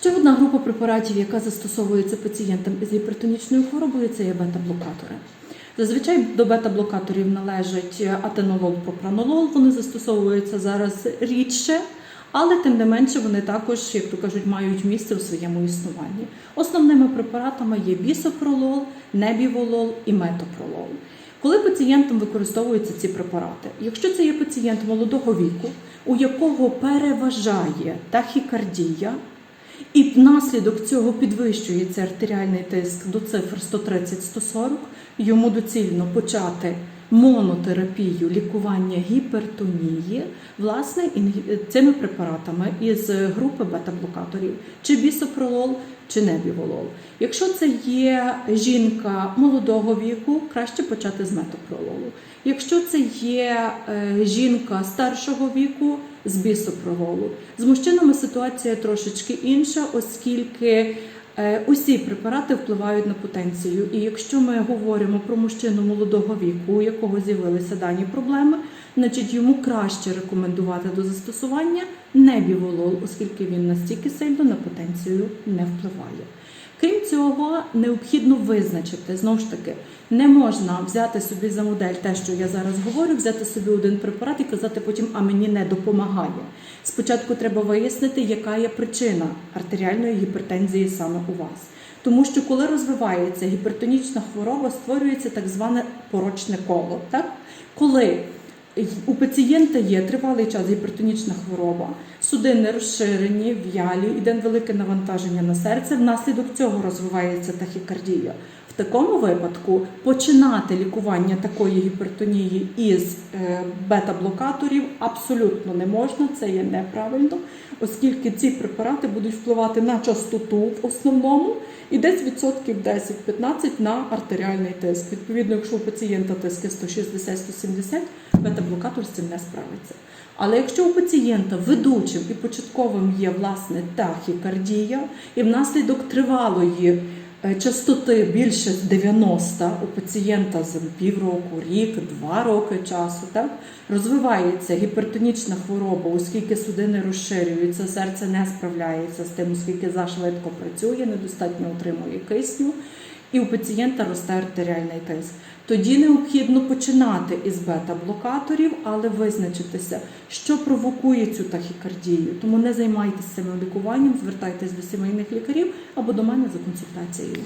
Ще одна група препаратів, яка застосовується пацієнтам із гіпертонічною хворобою, це є бета-блокатори. Зазвичай до бета-блокаторів належать атенолол, пропранолол. Вони застосовуються зараз рідше, але тим не менше вони також, як то кажуть, мають місце у своєму існуванні. Основними препаратами є бісопролол, небіволол і метопролол. Коли пацієнтам використовуються ці препарати, якщо це є пацієнт молодого віку, у якого переважає тахікардія, і внаслідок цього підвищується артеріальний тиск до цифр 130-140, йому доцільно почати монотерапію лікування гіпертонії, власне, інгі- цими препаратами із групи бета-блокаторів, чи бісопролол, чи небіволол. Якщо це є жінка молодого віку, краще почати з метопрололу. Якщо це є е, жінка старшого віку, з бісопрололу. З мужчинами ситуація трошечки інша, оскільки е, усі препарати впливають на потенцію. І якщо ми говоримо про мужчину молодого віку, у якого з'явилися дані проблеми, значить йому краще рекомендувати до застосування небіволол, оскільки він настільки сильно на потенцію не впливає. Крім цього, необхідно визначити знову ж таки, не можна взяти собі за модель те, що я зараз говорю, взяти собі один препарат і казати потім, а мені не допомагає. Спочатку треба вияснити, яка є причина артеріальної гіпертензії саме у вас. Тому що коли розвивається гіпертонічна хвороба, створюється так зване порочне коло. Так? Коли у пацієнта є тривалий час гіпертонічна хвороба, судини розширені, в'ялі, йде велике навантаження на серце. Внаслідок цього розвивається тахікардія. В такому випадку починати лікування такої гіпертонії із е, бета-блокаторів абсолютно не можна, це є неправильно, оскільки ці препарати будуть впливати на частоту в основному і десь відсотків 10-15 на артеріальний тиск. Відповідно, якщо у пацієнта тиски 160-170, бета-блокатор з цим не справиться. Але якщо у пацієнта ведучим і початковим є власне тахікардія, і внаслідок тривалої е, частоти більше 90 у пацієнта з півроку, рік, два роки часу, так розвивається гіпертонічна хвороба, оскільки судини розширюються, серце не справляється з тим, оскільки зашвидко працює, недостатньо отримує кисню, і у пацієнта росте артеріальний тиск. Тоді необхідно починати із бета-блокаторів, але визначитися, що провокує цю тахікардію. Тому не займайтеся цим лікуванням, звертайтесь до сімейних лікарів або до мене за консультацією.